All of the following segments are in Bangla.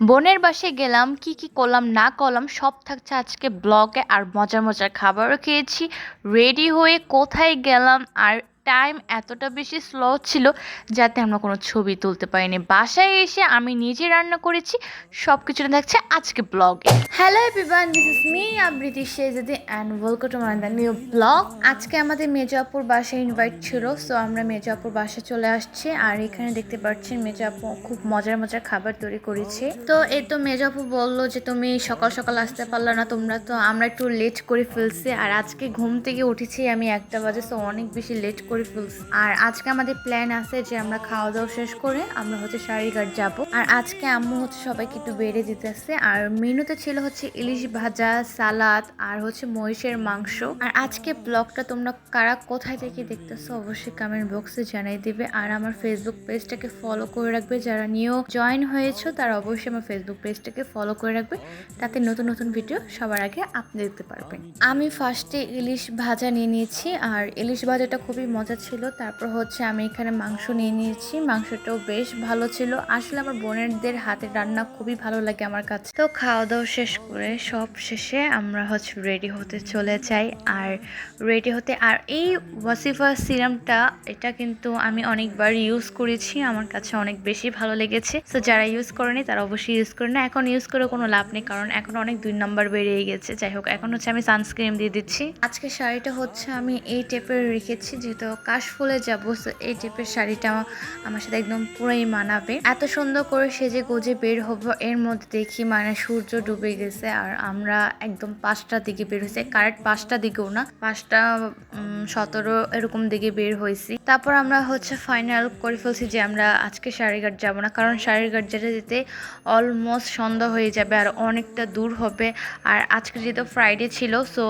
বোনের বাসে গেলাম, কি কি করলাম, না করলাম, সব থাকছে আজকে ব্লগে। আর মজার মজার খাবারও খেয়েছি। রেডি হয়ে কোথায় গেলাম আর টাইম এতটা বেশি স্লো ছিল যাতে আমরা কোনো ছবি তুলতে পারিনি। বাসায় এসে আমি নিজে রান্না করেছি সব কিছু থাকছে আজকে ব্লগে hello everyone this is me Abriti Shehzadi and welcome to my new blog আজকে আমাদের মেজাপুর বাসায় ইনভাইট ছিল সো আমরা মেজাপুর বাসায় চলে আসছি, আর এখানে দেখতে পাচ্ছেন মেজাপু খুব মজার মজার খাবার তৈরি করেছে। তো এই তো মেজাপু বলল যে, তুমি সকাল সকাল আসতে পারল না, তোমরা তো, আমরা একটু লেট করে ফেলছি, আর আজকে ঘুম থেকে উঠেছি আমি একটা বাজে তো অনেক বেশি লেট করে ফেলছি। আর আজকে আমাদের প্ল্যান আছে যে আমরা খাওয়া দাওয়া শেষ করে আমরা হচ্ছে শাড়িঘাট যাব। আর আজকে আম্মু হচ্ছে সবাইকে একটু বেড়ে দিতেছে। আর মেনুতে ছিল হচ্ছে ইলিশ ভাজা, সালাদ আর হচ্ছে মহিষের মাংস। আর আজকে ব্লগটা তোমরা কারা কোথায় থেকে দেখতেছো অবশ্যই কমেন্ট বক্সে জানাই দিবে। আর আমার ফেসবুক পেজটাকে ফলো করে রাখবে। যারা নিয়েও জয়েন হয়েছো, তারা অবশ্যই আমার ফেসবুক পেজটাকে ফলো করে রাখবে। তাতে নতুন নতুন ভিডিও সবার আগে আপনি দেখতে পারবেন। আমি ফার্স্টে ইলিশ ভাজা নিয়ে নিয়েছি। আর ইলিশ ভাজাটা খুবই মজা ছিল। তারপর হচ্ছে আমি এখানে মাংস নিয়ে নিয়েছি। মাংসটাও বেশ ভালো ছিল। আসলে আমার বোনেরদের হাতের রান্না খুবই ভালো লাগে আমার কাছে। তো খাওয়া দাওয়া শেষ করে সব শেষে আমরা হচ্ছে রেডি হতে চলে যাই। আর রেডি হতে, আর এই ওয়াসিফা সিরামটা, এটা কিন্তু আমি অনেকবার ইউজ করেছি। আমার কাছে অনেক বেশি ভালো লেগেছে। তো যারা ইউজ করেনি, তারা অবশ্যই ইউজ করে না এখন ইউজ করে কোনো লাভ নেই, কারণ এখন অনেক দুই নাম্বার বেরিয়ে গেছে। যাই হোক, এখন হচ্ছে আমি সানস্ক্রিন দিয়ে দিচ্ছি। আজকে শাড়িটা হচ্ছে আমি এই টাইপের রেখেছি, যেহেতু কাশফুলে যাব, so এই টাইপের শাড়িটা আমার সাথে একদম পুরোই মানাবে। এত সুন্দর করে সেজে গোজে বের হব, এর মধ্যে দেখি মানে সূর্য ডুবে গেছে আর আমরা একদম পাঁচটার দিকে বের হয়েছি, কারেক্ট পাঁচটা দিকেও না, পাঁচটা সতেরো এরকম দিকে বের হয়েছি। তারপর আমরা হচ্ছে ফাইনাল করে ফেলছি যে আমরা আজকে শাড়িঘাট যাব না, কারণ শাড়িঘাট যেতে যেতে অলমোস্ট সন্ধ্যা হয়ে যাবে আর অনেকটা দূর হবে। আর আজকে যেহেতু ফ্রাইডে ছিল সো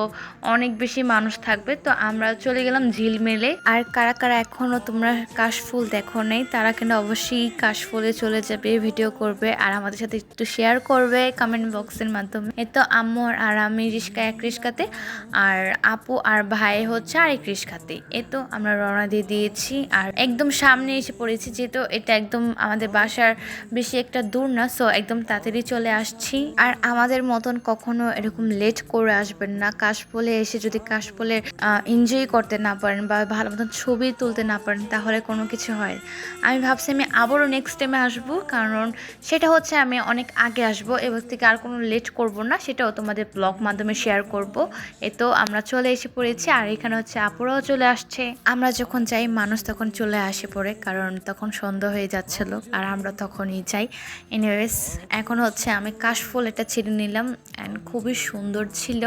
অনেক বেশি মানুষ থাকবে, তো আমরা চলে গেলাম ঝিলমেলে। আর কারা কারা এখনও তোমরা কাশফুল দেখো নেই, তারা কিন্তু অবশ্যই কাশফুলে চলে যাবে ভিডিও করবে আর আমাদের সাথে একটু শেয়ার করবে কমেন্ট বক্সের মাধ্যমে। এ তো আম্মু আর আমি রিস্কা এক রিস্কাতে আর আপু আর ভাই হচ্ছে আরেক রিস্কাতে এ তো আমরা রওনা দিয়ে দিয়েছি আর একদম সামনে এসে পড়েছি যেহেতু এটা একদম আমাদের বাসার বেশি একটা দূর না সো একদম তাড়াতাড়ি চলে আসছি। আর আমাদের মতন কখনো এরকম লেট করে আসবেন না, কাশফুলে এসে যদি কাশফুলের এনজয় করতে না পারেন বা ভালো মতন ছবি তুলতে না পারেন, তাহলে কোনো কিছু হয়। আমি ভাবছি আমি আবারও নেক্সট টাইমে আসব, কারণ সেটা হচ্ছে আমি অনেক আগে আসব, এবার থেকে আর কোনো লেট করব না, সেটাও তোমাদের ব্লগ মাধ্যমে শেয়ার করব। এ তো আমরা চলে এসে পড়েছি, আর এখানে হচ্ছে আপুরাও চলে আসছে। আমরা যখন যাই, মানুষ তখন চলে আসে পড়ে, কারণ তখন সন্ধ্যা হয়ে যাচ্ছিল, আর আমরা তখনই যাই। এনিওয়েজ এখন হচ্ছে আমি কাশফুল এটা ছিঁড়ে নিলাম অ্যান্ড খুবই সুন্দর ছিল,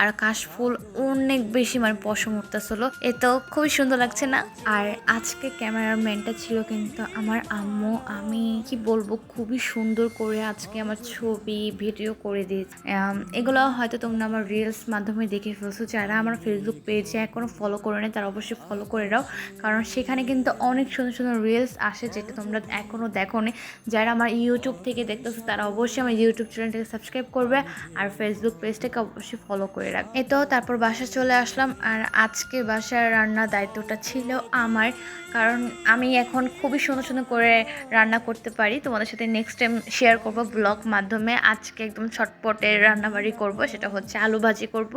আর কাশফুল অনেক বেশি মানে পশম উঠতেছিল। এ তো খুবই সুন্দর লাগছে না। আর আজকে ক্যামেরাম্যানটা ছিল কিন্তু আমার আম্মু। আমি কি বলব, খুবই সুন্দর করে আজকে আমার ছবি, ভিডিও করে দিয়েছে। এগুলো হয়তো তোমরা আমার রিলস মাধ্যমে দেখে ফেলছো। যারা আমার ফেসবুক পেজে এখনও ফলো করে নেই, তারা অবশ্যই ফলো করে দাও কারণ সেখানে কিন্তু অনেক সুন্দর সুন্দর রিলস আসে যেটা তোমরা এখনও দেখো নি। যারা আমার ইউটিউব থেকে দেখতেছো, তারা অবশ্যই আমার ইউটিউব চ্যানেলটাকে সাবস্ক্রাইব করবে। আর ফেসবুক পেজটাকে অবশ্যই ফলো করে রাখবে। এ তো তারপর বাসা চলে আসলাম। আর আজকে বাসার রান্নার দায়িত্বটা ছিল আমার। কারণ আমি এখন খুবই সুন্দর সুন্দর করে রান্না করতে পারি। তোমাদের সাথে নেক্সট টাইম শেয়ার করব ব্লগ মাধ্যমে। আজকে একদম ছটপটের রান্নাবাড়ি করব, সেটা হচ্ছে আলু ভাজি করব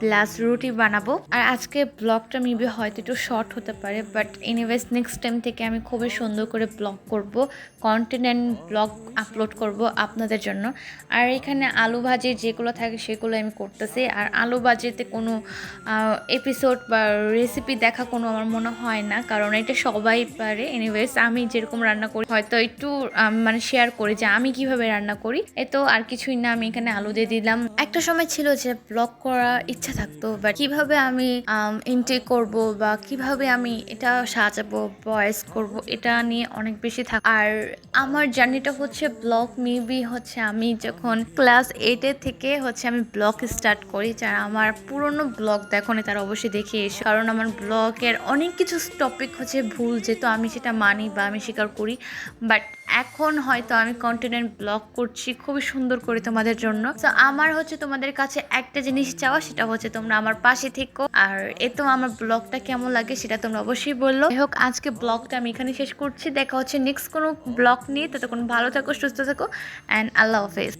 প্লাস রুটি বানাবো। আর আজকে ব্লগটা মেবি হয়তো একটু শর্ট হতে পারে বাট এনিওয়েজ নেক্সট টাইম থেকে আমি খুবই সুন্দর করে ব্লগ করব কন্টিনেন্ট ব্লগ আপলোড করব আপনাদের জন্য। আর এখানে আলু ভাজি যেগুলো থাকে সেগুলো আমি করতেছি। আর আলু ভাজিতে কোনো এপিসোড বা রেসিপি দেখা কোনো আমার মনে হয় না, কারণ এটা সবাই পারে। এনিওয়েজ আমি যেরকম রান্না করি, হয়তো একটু মানে শেয়ার করি যে আমি কীভাবে রান্না করি। এ তো আর কিছুই না, আমি এখানে আলু দিয়ে দিলাম। একটা সময় ছিল যে ব্লগ করার ইচ্ছা থাকতো বা কীভাবে আমি ইনটেক করব বা কীভাবে আমি এটা সাজাবো ভয়েস করব, এটা নিয়ে অনেক বেশি থাক। আর আমার জার্নিটা হচ্ছে ব্লগ মেবি হচ্ছে আমি যখন ক্লাস এইটে থেকে হচ্ছে আমি ব্লগ স্টার্ট করি, যারা আমার পুরনো ব্লগ দেখো তারা অবশ্যই দেখে এসো। কারণ আমার ব্লগ ব্লগের অনেক কিছু টপিক হচ্ছে ভুল যেহেতু আমি সেটা মানি বা আমি স্বীকার করি। বাট এখন হয়তো আমি কন্টিনেন্ট ব্লগ করছি খুবই সুন্দর করে তোমাদের জন্য। তো আমার হচ্ছে তোমাদের কাছে একটা জিনিস চাওয়া, সেটা হচ্ছে তোমরা আমার পাশে থেকো। আর এ তো আমার ব্লগটা কেমন লাগে সেটা তোমরা অবশ্যই বলল। হোক, আজকে ব্লগটা আমি এখানে শেষ করছি। দেখা হচ্ছে নেক্সট কোনো ব্লগ নিয়ে। ততক্ষণ ভালো থাকো, সুস্থ থাকো অ্যান্ড আল্লাহ হাফেজ।